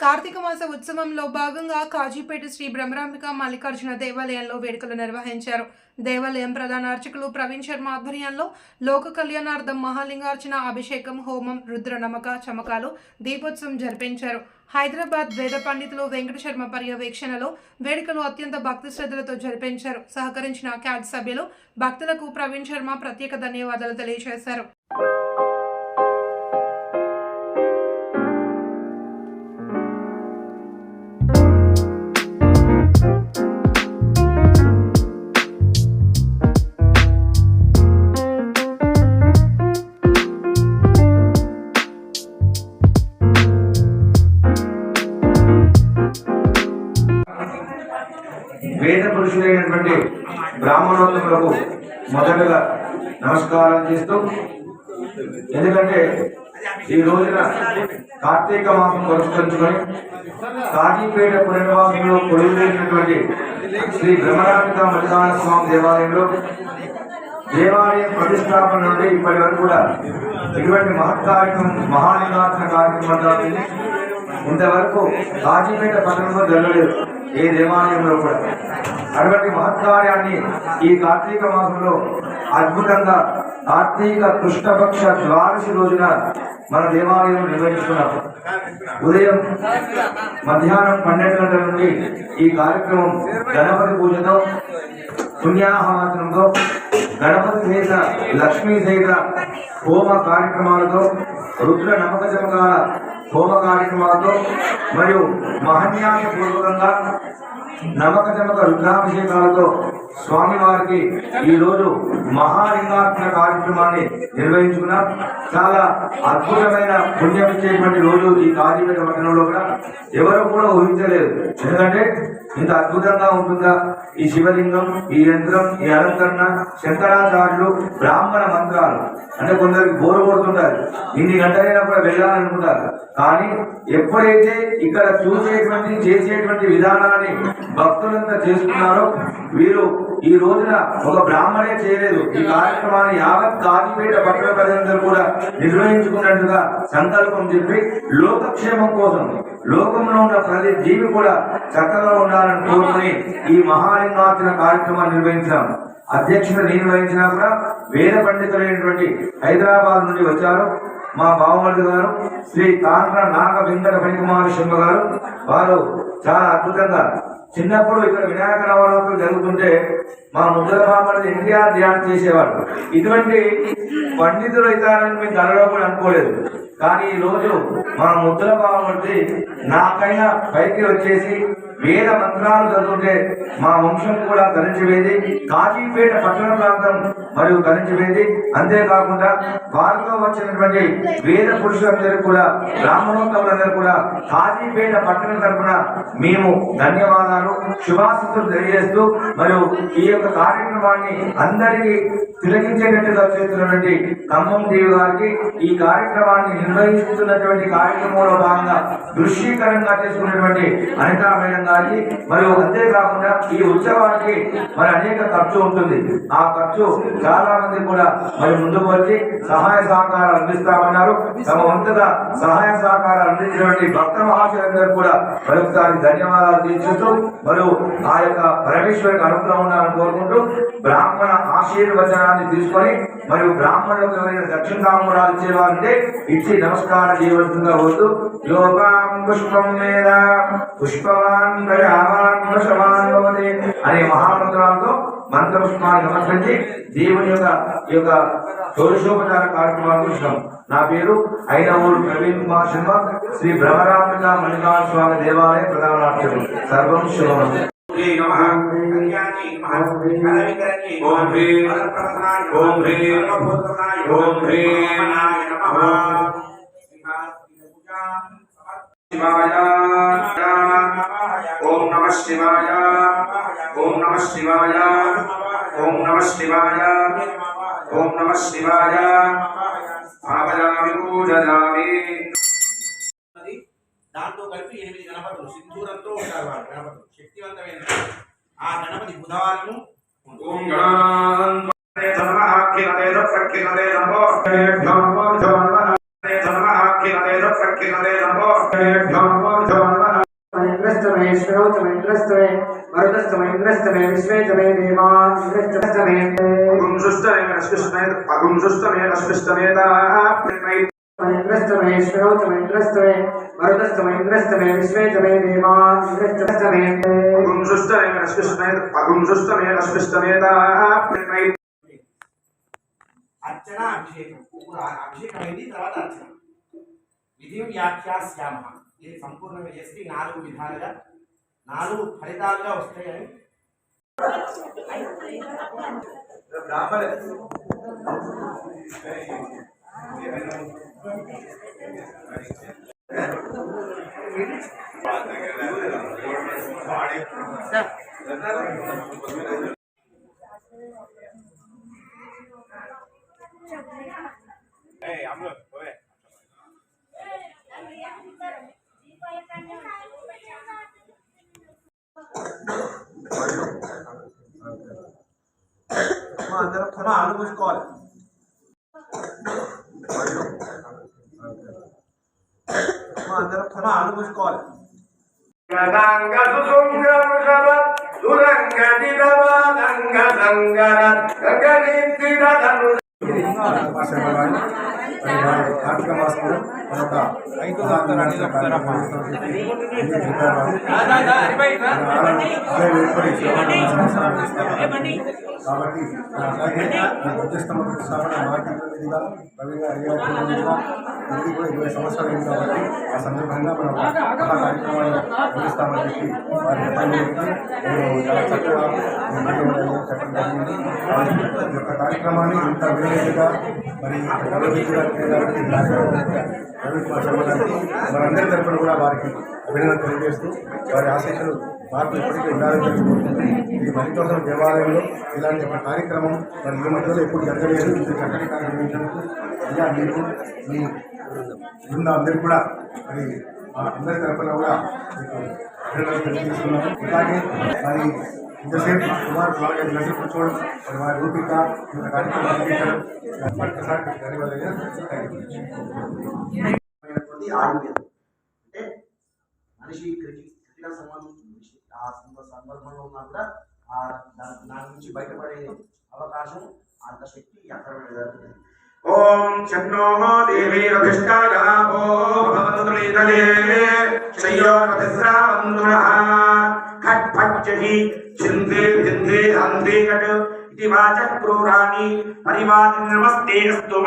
కార్తీక మాస ఉత్సవంలో భాగంగా కాజీపేట శ్రీ బ్రహ్మరాంబిక మల్లికార్జున దేవాలయంలో వేడుకలు నిర్వహించారు. దేవాలయం ప్రధాన అర్చకులు ప్రవీణ్ శర్మ ఆధ్వర్యంలో లోక కళ్యాణార్థం మహాలింగార్చన అభిషేకం హోమం రుద్ర నమక చమకాలు దీపోత్సవం జరిపించారు. హైదరాబాద్ వేద పండితులు వెంకట శర్మ పర్యవేక్షణలో వేడుకలు అత్యంత భక్తి శ్రద్ధలతో జరిపించారు. సహకరించిన క్యాట్ సభ్యులు భక్తులకు ప్రవీణ్ శర్మ ప్రత్యేక ధన్యవాదాలు తెలియజేశారు. వేద పురుషులైనటువంటి బ్రాహ్మణోత్తములకు మొదటగా నమస్కారం చేస్తూ ఎందుకంటే ఈ రోజున కార్తీక మాసం పురస్కరించుకొని కాజీపేట పునర్వాసంలో కొలువులేసినటువంటి శ్రీ బ్రహ్మరామిక మల్లికార్జున స్వామి దేవాలయంలో దేవాలయం ప్రతిష్టాపన నుండి ఇప్పటి వరకు కూడా ఇటువంటి మహత్ కార్యక్రమం మహాలింగార్చన కార్యక్రమం జరుగుతుంది ఇంతవరకు కాజీపేట పట్టణంలో జరగలేదు. ఏ దేవాలయంలో కూడా. అటువంటి మహత్కార్యాన్ని ఈ కార్తీక మాసంలో అద్భుతంగా కార్తీక కృష్ణపక్ష ద్వాదశి రోజున మన దేవాలయం నిర్వహిస్తున్నాం ఉదయం మధ్యాహ్నం పన్నెండు గంటల నుండి ఈ కార్యక్రమం గణపతి పూజతో పుణ్యాహవాచనంతో గణపతి సహిత లక్ష్మీ సహిత హోమ కార్యక్రమాలతో రుద్ర నమ్మక చమకాల హోమ కార్యక్రమాలతో మరియు మహన్యాస పూర్వకంగా నమ్మక చమక రుద్రాభిషేకాలతో స్వామివారికి ఈ రోజు మహాలింగార్చన కార్యక్రమాన్ని నిర్వహించుకున్నాం చాలా అద్భుతమైన పుణ్యం ఇచ్చేటువంటి రోజు ఈ కాజీపేట పట్టణంలో కూడా ఎవరు కూడా ఊహించలేదు. ఎందుకంటే ఇంత అద్భుతంగా ఉంటుందా? ఈ శివలింగం ఈ యంత్రం ఈ అలంకరణ శంకరాచార్యులు బ్రాహ్మణ మంత్రాలు. అంటే కొందరికి బోరు కొడుతుంటారు ఇన్ని గంటలైనా కూడా వెళ్ళాలనుకుంటారు. కానీ ఎప్పుడైతే ఇక్కడ చూసేటువంటి చేసేటువంటి విధానాన్ని భక్తులంతా చేస్తున్నారో వీరు ఈ రోజున ఒక బ్రాహ్మణే చేయలేదు. ఈ కార్యక్రమాన్ని యావత్ కాజీపేట పట్టణ ప్రజలందరూ కూడా నిర్వహించుకున్నట్టుగా సంకల్పం చెప్పి లోకక్షేమం కోసం లోకంలో ఉన్న ప్రతి జీవి కూడా చక్కగా ఉండాలని కోరుకుని ఈ మహాలింగార్చన కార్యక్రమాన్ని నిర్వహించాం. అధ్యక్షుడు నేను వహించినా కూడా వేద పండితులైనటువంటి హైదరాబాద్ నుండి వచ్చారు. మా బావమర్ది గారు శ్రీ తాండ్ర నాగ వెంకట ఫణికుమార శింభ గారు వారు చాలా అద్భుతంగా చిన్నప్పుడు ఇక్కడ వినాయక నవరాత్రులు జరుగుతుంటే మా ముద్దల బామ్మడిది ఎన్టీఆర్ ధ్యానం చేసేవాడు ఇటువంటి పండితులు అవుతారని మేము కలలో కూడా అనుకోలేదు. కానీ ఈ రోజు మా ముద్దల బామ్మడిది నాకైనా పైకి వచ్చేసి వేద మంత్రాలు చదువుతుంటే మా వంశం కూడా తరించిపోయింది కాజీపేట పట్టణ ప్రాంతం మరియు తరించిపోయింది అంతేకాకుండా వారితో వచ్చినటువంటి వేద పురుషులందరూ కూడా బ్రాహ్మణోత్తములందరూ కూడా కాజీపేట పట్టణ తరఫున మేము ధన్యవాదాలు శుభాశిస్తులు తెలియజేస్తూ మరియు ఈ యొక్క కార్యక్రమాన్ని అందరికీ తిలకించేటట్టుగా చేస్తున్నటువంటి ఖమ్మం దేవి గారికి ఈ కార్యక్రమాన్ని నిర్వహిస్తున్నటువంటి కార్యక్రమంలో భాగంగా దృశ్యీకరంగా చేసుకున్నటువంటి అనితా మేడం గారికి మరియు అంతేకాకుండా ఈ ఉత్సవానికి మరి అనేక ఖర్చు ఉంటుంది. ఆ ఖర్చు చాలా మంది కూడా మరి ముందుకు వచ్చి సహాయ సహకారాలు అందిస్తామన్నారు. తమ వంతుగా సహాయ సహకారాలు అందించినటువంటి భక్త మహాశయులందరూ కూడా మరొకసారి ధన్యవాదాలు తీర్చుతూ మరియు ఆ యొక్క పరమేశ్వరికి అనుగ్రహం ఉండాలని కోరుకుంటూ బ్రాహ్మణ ఆశీర్వచనాన్ని తీసుకొని మరియు బ్రాహ్మణులకు ఎవరైనా దక్షిణ తాంబూలాలు ఇచ్చేవారంటే ఇచ్చి నమస్కారం చేయవలసిందిగా పోతూ యోగాం పుష్పం మీద పుష్పవాన్ అనే మహామంత్రాలతో మంత్రపుష్పాన్ని సమర్పించి దేవుని యొక్క ఈ యొక్క షోడశోపచార కార్యక్రమాలు చూసాం నా పేరు ఐనవూరు ప్రవీణ్ కుమార్ శర్మ. శ్రీ భ్రమరాంబిక మల్లికార్జున స్వామి దేవాలయ ప్రధానార్చకులు సర్వం శుభం ఓం ఓం నమః శివాయ ఓం నమః శివాయ ఓం నమః శివాయ ఓం నమః శివాయ ఓం నమః శివాయ భావయామి పూజయామి దాంతో కలిపి ఎనిమిది గణపతులు సింధూరంతో ఉంటారు వారు గణపతులు శక్తివంతమైన ఆ గణపతి బుధవారము ఓం గణాన్వతే నమః అఖిలతే సత్సఖిలతే నమో నమో నమః ప్రఖ్యాతే ప్రఖ్యాతే నమో నమో నమో महेन्द्रस्तमे श्रोतमेन्द्रस्तमे मरुतस्तमेन्द्रस्तमे विश्वे च मे देवा इन्द्रस्तमे అగుంసుష్టమే రశ్మిష్టమే అగుంసుష్టమే రశ్మిష్టమేదా महेन्द्रस्तमे श्रोतमेन्द्रस्तमे मरुतस्तमेन्द्रस्तमे विश्वे च मे देवा इन्द्रस्तमे అగుంసుష్టమే రశ్మిష్టమే అగుంసుష్టమే రశ్మిష్టమేదా అర్చన అభిషేకం ఇప్పుడు ఆ అభిషేకం అయింది తర్వాత అర్చన విధి వ్యాఖ్యాస్యామ ఇది సంపూర్ణంగా చేస్తే ఈ నాలుగు విధాలుగా నాలుగు ఫలితాలుగా వస్తాయని మా అందరం మా అల్లు మూసుకోవాలి మా అందరం మా అల్లు మూసుకోవాలి గదాంగ సుసుంగ వృషభ దురంగ దిదవాదంగ సంగర గగనిద్దిద ధను కార్తీక మాసంలో ఒక కాబట్టి అలాగే కూడా ఇరవై సంవత్సరాలు అయింది కాబట్టి ఆ సందర్భంగా మనం కార్యక్రమాలు నిర్వహిస్తామని చెప్పి వారి నేను చాలా చక్కగా చెప్పడం జరిగింది ఈ యొక్క కార్యక్రమాన్ని ఇంత వేరేగా మరి గౌరవించిన రవి కుమార్ శర్మ గారికి మనందరి తరఫున కూడా వారికి అభినందన తెలియజేస్తూ వారి ఆశీస్సులు వారికి ఇప్పటికీ ఉండాలని కోరుకుంటుంది మరికోసం దేవాలయంలో ఇలాంటి ఒక కార్యక్రమం మరి ఈ మధ్యలో ఎప్పుడు జరగలేదు. ఇది చక్కటి కార్యక్రమించినందుకు అయ్యా మీకు మీ బృందం అందరికీ కూడా మరి మా అందరి తరఫున కూడా మీకు అభినందన తెలియజేస్తున్నాము ఇలాగే మరి ఇంతసేపు సుమారు నాలుగైదు గంటలు కూర్చోవడం మరి వారి ఓపిక ఇంత కార్యక్రమం అందించడం మరొకసారి ధన్యవాదాలు థ్యాంక్ యూ అయినటువంటి ఆయుర్వేదం అంటే మనిషి క్రిటి క్రిటికల్ సంబంధం మనిషి ఆ సంద- సందర్భంలో ఉన్నా కూడా ఆ దాని దాని నుంచి బయటపడే అవకాశం అంత శక్తి అక్కడ జరుగుతుంది ఓం చన్నో దేవీరభిష్టాయాపో భవతు త్రిదలే శయ్యోరభిస్రావంతునః ఖట్ ఫట్ ఛిందే భిందే కట్ ఇతి వాచ క్రూరాణి పరివాది నమస్తే అస్తు